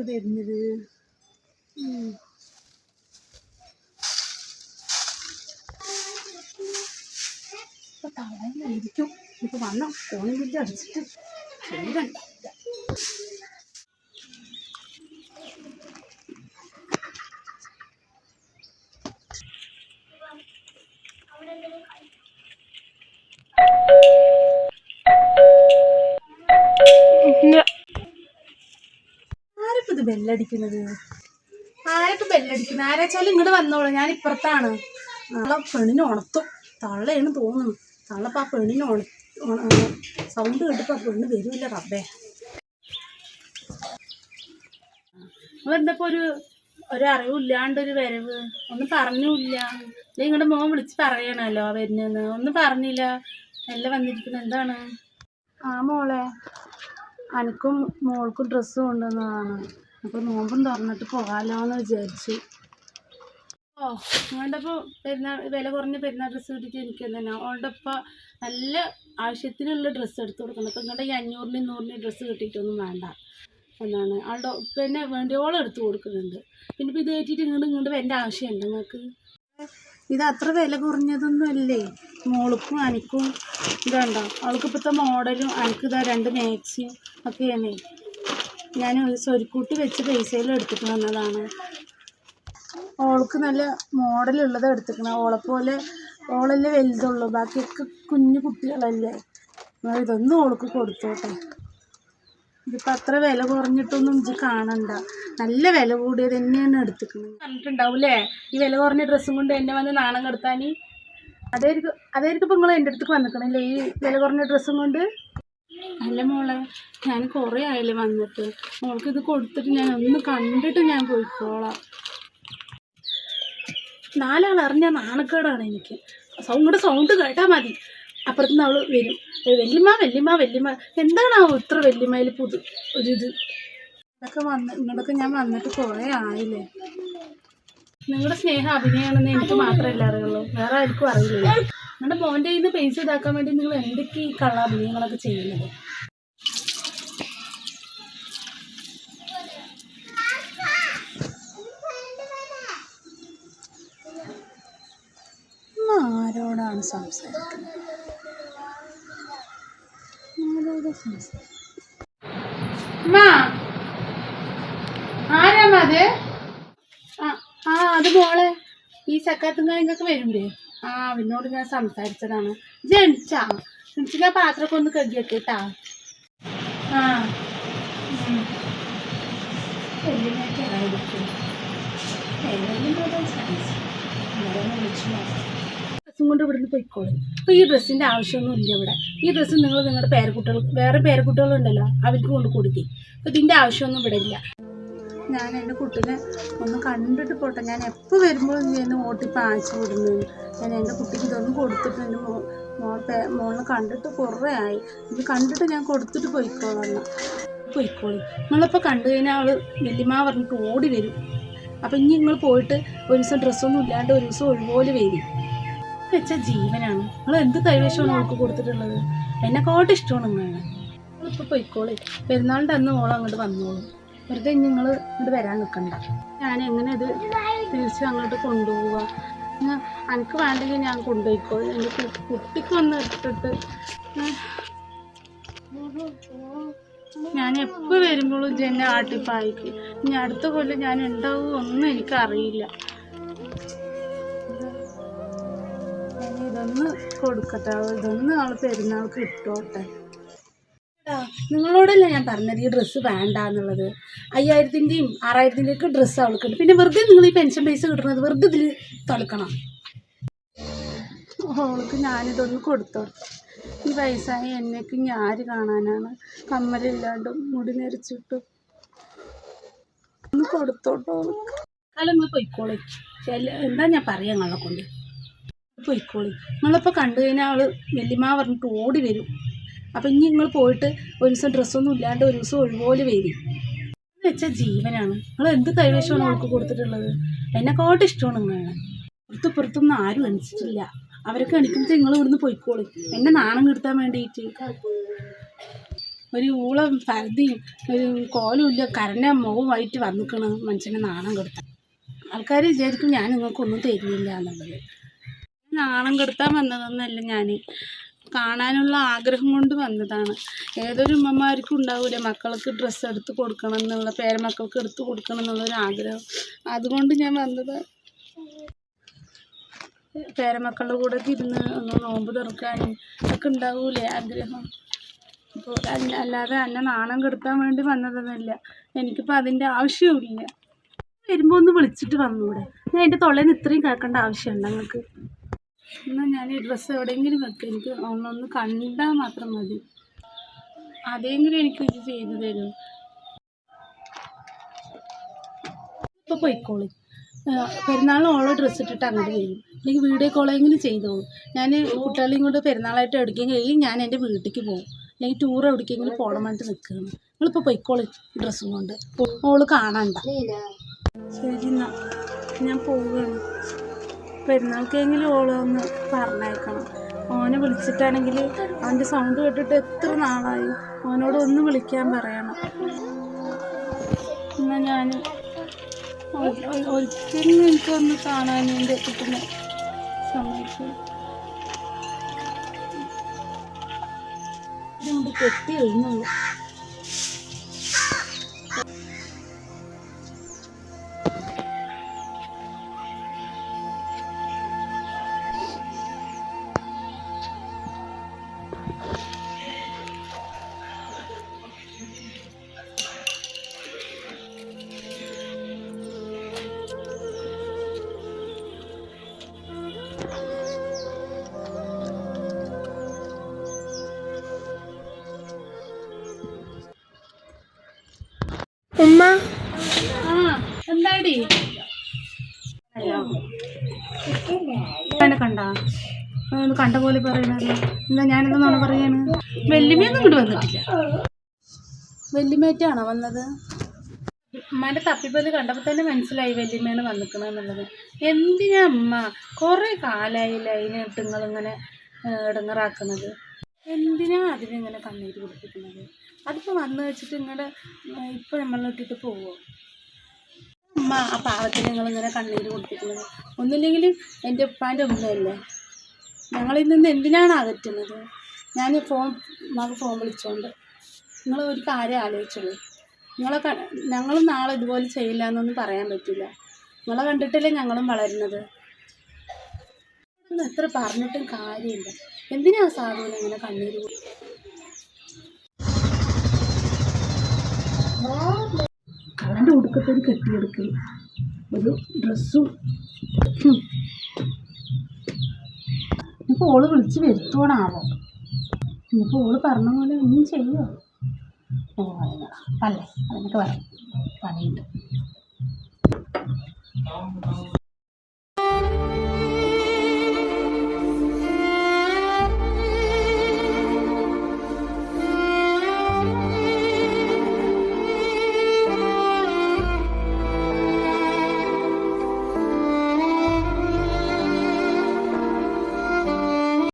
ഇത് വരുന്നത്. ഇപ്പൊ തളർന്നായിരിക്കും ഇപ്പൊ വന്ന ഫോണിൽ വിളിച്ച് അടിച്ചിട്ട് ശരിയല്ല ബെല്ലടിക്കുന്നത്? ആരൊക്കെ ബെല്ലടിക്കുന്നത് ആരാച്ചാലും ഇങ്ങോട്ട് വന്നോളൂ. ഞാൻ ഇപ്പുറത്താണ്. നാളെ പെണ്ണിനെ ഉണർത്തും. തള്ളയാണ് തോന്നുന്നു. തള്ളപ്പോ ആ പെണ്ണിനെ ഉണ സൗണ്ട് കേട്ടപ്പോ ആ പെണ്ണ് വരുമില്ല റബ്ബേ. നിങ്ങളെന്തപ്പോ ഒരു ഒരു അറിവില്ലാണ്ട് ഒരു വരവ്? ഒന്നും പറഞ്ഞില്ല. നിങ്ങളുടെ മോൻ വിളിച്ച് പറയണല്ലോ വരുന്നെന്ന്. ഒന്നും പറഞ്ഞില്ല. നല്ല വന്നിരിക്കുന്നത് എന്താണ്? ആ മോളെ അനക്കും മോൾക്കും ഡ്രസ്സ് കൊണ്ടുവന്നതാണ്. അപ്പോൾ നോമ്പും തുറന്നിട്ട് പോകാമല്ലോ എന്ന് വിചാരിച്ചു. ഓ അവളുടെ ഇപ്പോൾ പെരുന്നാൾ വില കുറഞ്ഞ പെരുന്നാൾ ഡ്രസ്സ് കിട്ടിയിട്ട് എനിക്ക് തന്നെ. അവളുടെ ഇപ്പോൾ നല്ല ആവശ്യത്തിനുള്ള ഡ്രസ്സ് എടുത്ത് കൊടുക്കണം. അപ്പോൾ നിങ്ങളുടെ ഈ അഞ്ഞൂറിന് നൂറിന് ഡ്രസ്സ് കിട്ടിയിട്ടൊന്നും വേണ്ട എന്നാണ്. അവളുടെ പിന്നെ വേണ്ടിയോളം എടുത്ത് കൊടുക്കുന്നുണ്ട്. പിന്നെ ഇപ്പോൾ ഇത് കയറ്റിയിട്ട് ഇങ്ങോട്ട് ഇങ്ങോട്ട് വേണ്ട ആവശ്യമുണ്ട് നിങ്ങൾക്ക് ഇത് അത്ര വില കുറഞ്ഞതൊന്നും അല്ലേ? മോൾക്കും അനക്കും ഇതുണ്ടോ? അവൾക്ക് ഇപ്പോഴത്തെ മോഡലും അനക്കിതാ രണ്ട് മാക്സിയും ഒക്കെയാണ്. ഞാൻ സ്വരുക്കൂട്ടി വെച്ച് പൈസയിൽ എടുത്തിട്ട് വന്നതാണ്. ഓൾക്ക് നല്ല മോഡലുള്ളത് എടുത്തിക്കണം ഓളെപ്പോലെ പോലെ ഓളല്ലേ വലുതുള്ളൂ. ബാക്കിയൊക്കെ കുഞ്ഞു കുട്ടികളല്ലേ. ഇതൊന്നും ഓൾക്ക് കൊടുത്തോട്ടെ. ഇതിപ്പോൾ അത്ര വില കുറഞ്ഞിട്ടൊന്നും ഇത് കാണണ്ട. നല്ല വില കൂടിയത് തന്നെയാണ് എടുത്തിക്കുന്നത് പറഞ്ഞിട്ടുണ്ടാവൂലേ ഈ വില കുറഞ്ഞ ഡ്രസ്സും കൊണ്ട് എന്നെ വന്ന് നാണം കെടുത്താനീ? അതായിരിക്കും അതായിരിക്കും ഇപ്പോൾ നിങ്ങൾ എന്റെ അടുത്തേക്ക് വന്നിക്കണല്ലേ ഈ വില കുറഞ്ഞ ഡ്രസ്സും കൊണ്ട്? അല്ല മോളെ ഞാൻ കുറേ ആയില്ലേ വന്നിട്ട്. മോൾക്ക് ഇത് കൊടുത്തിട്ട് ഞാൻ ഒന്ന് കണ്ടിട്ട് ഞാൻ പോയിക്കോളാം. നാലാൾ അറിഞ്ഞ നാണക്കേടാണ് എനിക്ക്. സൗണ്ട് സൗണ്ട് കേട്ടാൽ മതി. അപ്പുറത്തുനിന്ന് അവൾ വരും. വല്യമ്മ വല്യമ്മ വല്യമ്മ. എന്താണാവോ ഇത്ര വല്യമ്മയിൽ പുതു ഒരിത്? ഇതൊക്കെ വന്ന് ഇങ്ങോട്ടൊക്കെ ഞാൻ വന്നിട്ട് കുറേ ആയില്ലേ. നിങ്ങളുടെ സ്നേഹം അഭിനയമാണെന്ന് എനിക്ക് മാത്രമല്ല അറിയുള്ളൂ. വേറെ ആർക്കും അറിയില്ല നിങ്ങളുടെ മോന്റെ നിന്ന് പൈസ ഇതാക്കാൻ വേണ്ടി നിങ്ങൾ എന്തൊക്കെ ഈ കള്ളാഭിനയങ്ങളൊക്കെ ചെയ്യുന്നത്? ആരോടാണ് സംസാരിക്കുന്നത്? ആരോടാ സംസാരിക്കുന്നത്? ആരാ അത്? ആ ആ അത് മോളെ. ഈ സക്കാത്തും കാര്യങ്ങളൊക്കെ വരുമ്പേ ആ അവനോട് ഞാൻ സംസാരിച്ചതാണ്. ജനിച്ചാ ജനിച്ച ഞാൻ പാത്രമൊക്കെ ഒന്ന് കഴുകിയൊക്കെ കേട്ടാ. ആ. ഡ്രസ്സും കൊണ്ട് ഇവിടുന്ന് പോയിക്കോളും. അപ്പോൾ ഈ ഡ്രസ്സിന്റെ ആവശ്യമൊന്നുമില്ല ഇവിടെ. ഈ ഡ്രസ്സ് നിങ്ങൾ നിങ്ങളുടെ പേരക്കുട്ടികൾ വേറെ പേരക്കുട്ടികളുണ്ടല്ലോ അവർക്ക് കൊണ്ട് കൊടുക്കി. അപ്പോൾ ഇതിന്റെ ആവശ്യമൊന്നും ഇവിടെ ഇല്ല. ഞാൻ എന്റെ കുട്ടീനെ ഒന്ന് കണ്ടിട്ട് പോട്ടെ. ഞാൻ എപ്പോൾ വരുമ്പോഴും ഞാൻ ഓട്ടി പാച്ചു വിടുന്നു ഞാൻ എന്റെ കുട്ടിക്ക് ഇതൊന്നും കൊടുത്തിട്ടുണ്ട് മോ മോളെ കണ്ടിട്ട് കുറേ ആയി. ഇത് കണ്ടിട്ട് ഞാൻ കൊടുത്തിട്ട് പോയിക്കോളാം എന്നാ. പോയിക്കോളി. നിങ്ങളിപ്പോൾ കണ്ടു കഴിഞ്ഞാൽ അവൾ വല്യമ്മ പറഞ്ഞിട്ട് ഓടി വരും. അപ്പം ഇനി നിങ്ങൾ പോയിട്ട് ഒരു ദിവസം ഡ്രസ്സൊന്നും ഇല്ലാണ്ട് ഒരു ദിവസം ഒഴിപോലെ വരും. വെച്ച ജീവനാണ്. നിങ്ങൾ എന്ത് കൈവശമാണ് അവൾക്ക് കൊടുത്തിട്ടുള്ളത്? എന്നെക്കാട്ടിഷ്ടമാണ് ഇഷ്ടമാണ് നിങ്ങളെ. നിങ്ങളിപ്പോൾ പോയിക്കോളി. പെരുന്നാളിന്റെ അന്ന് മോൾ അങ്ങോട്ട് വന്നോളൂ. വെറുതെ നിങ്ങൾ ഇങ്ങോട്ട് വരാൻ നിൽക്കണ്ട ഞാൻ എങ്ങനെ ഇത് തിരിച്ച് അങ്ങോട്ട് കൊണ്ടുപോവുക എനിക്ക് വേണ്ടെങ്കിൽ ഞാൻ കൊണ്ടുപോയിക്കോ എന്റെ കുട്ടിക്ക് ഒന്ന് എടുത്തിട്ട്. ഞാൻ എപ്പോൾ വരുമ്പോഴും എന്നെ ആട്ടിപ്പായിക്ക്. ഇനി അടുത്ത കൊല്ലം ഞാൻ ഉണ്ടാവുമോ ഒന്നും എനിക്കറിയില്ല. ഇതൊന്ന് കൊടുക്കട്ടെ. ഇതൊന്ന് ആൾ പെരുന്നാൾക്ക് ഇട്ടോട്ടെ. നിങ്ങളോടല്ല ഞാൻ പറഞ്ഞത് ഈ ഡ്രസ്സ് വേണ്ട എന്നുള്ളത് അയ്യായിരത്തിന്റെയും ആറായിരത്തിന്റെയും ഒക്കെ ഡ്രസ്സ് അവൾക്കുണ്ട്. പിന്നെ വെറുതെ നിങ്ങൾ ഈ പെൻഷൻ പൈസ കിട്ടുന്നത് വെറുതെ ഇതിൽ തളുക്കണം അവൾക്ക് ഞാനിതൊന്ന് കൊടുത്തോ. ഈ വയസ്സായ എന്നേക്ക് ഞാര് കാണാനാണ്? കമ്മലില്ലാണ്ടും മുടി നരച്ചിട്ടും. ഒന്ന് കൊടുത്തോട്ടോ അല്ല നിങ്ങൾ പൊയ്ക്കോളി. എന്താ ഞാൻ പറയാം നിങ്ങളെ കൊണ്ട്? പൊയ്ക്കോളി. നിങ്ങളിപ്പോൾ കണ്ടു കഴിഞ്ഞാൽ അവൾ വെല്ലിമാ പറഞ്ഞിട്ട് ഓടി വരും. അപ്പം ഇനി നിങ്ങൾ പോയിട്ട് ഒരു ദിവസം ഡ്രസ്സൊന്നും ഇല്ലാണ്ട് ഒരു ദിവസം ഒഴിപോലെ വരി. എന്ന് വെച്ചാൽ ജീവനാണ്. നിങ്ങൾ എന്ത് കൈവശമാണ് അവൾക്ക് കൊടുത്തിട്ടുള്ളത്? എന്നെക്കാട്ട് ഇഷ്ടമാണ് നിങ്ങളെ. പുറത്ത് പുറത്തൊന്നും ആരും അണിച്ചിട്ടില്ല അവരൊക്കെ എണിക്കുമ്പോൾ നിങ്ങൾ ഇവിടുന്ന് പോയിക്കോളും. എന്നെ നാണം കെടുത്താൻ വേണ്ടിയിട്ട്. ഒരു ഊളം പരതിയും ഒരു കോലുമില്ല കരഞ്ഞ മുഖമായിട്ട് വന്നിക്കണ മനുഷ്യനെ നാണം കെടുത്താൻ. ആൾക്കാർ വിചാരിക്കും ഞാൻ നിങ്ങൾക്കൊന്നും തരുന്നില്ല എന്നുള്ളത്. നാണം കെടുത്താൻ വന്നതൊന്നല്ല ഞാൻ കാണാനുള്ള ആഗ്രഹം കൊണ്ട് വന്നതാണ്. ഏതൊരു ഉമ്മമാർക്കും ഉണ്ടാവില്ല മക്കൾക്ക് ഡ്രസ്സ് എടുത്ത് കൊടുക്കണം എന്നുള്ള പേരമക്കൾക്ക് എടുത്ത് കൊടുക്കണം എന്നുള്ളൊരു ആഗ്രഹം. അതുകൊണ്ട് ഞാൻ വന്നത് പേരമക്കളുടെ കൂടെ തിരുന്ന് ഒന്ന് നോമ്പ് തുറക്കാനും ഒക്കെ ഉണ്ടാവൂലേ ആഗ്രഹം. അപ്പോൾ അല്ല- അല്ലാതെ എന്നെ നാണം കെടുത്താൻ വേണ്ടി വന്നതൊന്നുമില്ല. എനിക്കിപ്പോൾ അതിന്റെ ആവശ്യവുമില്ല. വരുമ്പോൾ ഒന്ന് വിളിച്ചിട്ട് വന്നൂടെ. ഞാൻ എന്റെ തൊള്ളയിൽ നിന്ന് ഇത്രയും കേൾക്കേണ്ട ആവശ്യമുണ്ട് നിങ്ങൾക്ക്? എന്നാൽ ഞാൻ ഈ ഡ്രസ്സ് എവിടെയെങ്കിലും വെക്കുക എനിക്ക് ഒന്നൊന്ന് കണ്ടാൽ മാത്രം മതി. അതെങ്കിലും എനിക്ക് ഇത് ചെയ്തു തരൂ. ഇപ്പോൾ പോയിക്കോളി. പെരുന്നാളിന് ഓളോ ഡ്രസ്സ് ഇട്ടിട്ട് അങ്ങോട്ട് കഴിയും അല്ലെങ്കിൽ വീഡിയോ കോളെങ്കിലും ചെയ്തോളൂ. ഞാൻ കുട്ടികളെയും കൊണ്ട് പെരുന്നാളായിട്ട് എവിടേക്കെങ്കിലും കഴിയും ഞാൻ എന്റെ വീട്ടിലേക്ക് പോകും. അല്ലെങ്കിൽ ടൂർ എവിടേക്കെങ്കിലും പോകണം വേണ്ടി നിൽക്കുകയാണ് നിങ്ങളിപ്പോൾ പൊയ്ക്കോളി ഡ്രസ്സും കൊണ്ട്. ഓൾ കാണണ്ട. ശരി എന്നാ. ഞാൻ പോവുകയാണ്. പെരുന്നാൾക്കെങ്കിലും ഓളൊന്ന് പറഞ്ഞേക്കണം ഓനെ വിളിച്ചിട്ടാണെങ്കിൽ അവന്റെ സൗണ്ട് കേട്ടിട്ട് എത്ര നാളായി? ഓനോട് ഒന്ന് വിളിക്കാൻ പറയണം. എന്നാൽ ഞാൻ ഒരിക്കലും എനിക്കൊന്ന് കാണാൻ എന്റെ കിട്ടുന്ന സമയത്ത് ഇതുകൊണ്ട് കെട്ടി എഴുന്നുള്ളൂ ഉമ്മ? ആ എന്താടി കണ്ടാ? ഒന്ന് കണ്ട പോലെ പറയണത് എന്താ ഞാനെന്താ നുണ പറയാണ്? വെല്ലുമയൊന്നും ഇങ്ങോട്ട് വന്നിട്ടില്ല. വെല്ലുമേറ്റാണോ വന്നത്? ഉമ്മാന്റെ തപ്പിപ്പൽ കണ്ടപ്പോൾ തന്നെ മനസ്സിലായി വല്യമ്മയാണ് വന്നിക്കണെന്നുള്ളത് എന്തിനാ അമ്മ കുറേ കാലായില്ലേ അതിനെ ഇട്ടിങ്ങളിങ്ങനെ ഇടങ്ങറാക്കുന്നത് എന്തിനാ അതിനിങ്ങനെ കണ്ണീര് കുടിപ്പിക്കുന്നത് അതിപ്പോൾ വന്നു വെച്ചിട്ട് നിങ്ങളുടെ ഇപ്പോൾ നമ്മളിട്ടിട്ട് പോവോ? അമ്മ ആ പാവത്തിന് നിങ്ങളിങ്ങനെ കണ്ണീര് കുടിപ്പിക്കുന്നത് ഒന്നില്ലെങ്കിൽ എന്റെ ഉപ്പാന്റെ ഉമ്മയല്ലേ? ഞങ്ങളിൽ നിന്ന് എന്തിനാണ് അകറ്റുന്നത്? ഞാൻ ഫോൺ നമുക്ക് ഫോൺ വിളിച്ചോണ്ട്. നിങ്ങൾ ഒരു കാര്യം ആലോചിച്ചുള്ളൂ നിങ്ങളെ ക ഞങ്ങളും നാളെ ഇതുപോലെ ചെയ്യില്ല എന്നൊന്നും പറയാൻ പറ്റില്ല. നിങ്ങളെ കണ്ടിട്ടല്ലേ ഞങ്ങളും വളരുന്നത്? എത്ര പറഞ്ഞിട്ടും കാര്യമില്ല. എന്തിനാ സാധുവിനെ ഇങ്ങനെ കണ്ണീര് അവന്റെ ഉടുക്കത്തൊരു കെട്ടിയെടുക്കൽ ഒരു ഡ്രസ്സും. ഇപ്പോൾ ഓൾ വിളിച്ച് വരുത്തോണാവോ ഇനിയിപ്പോൾ ഓൾ പറഞ്ഞ പോലെ ഒന്നും ചെയ്യോ? ഓ പല്ലേ. അതിനൊക്കെ പറയാം പണിയുണ്ട്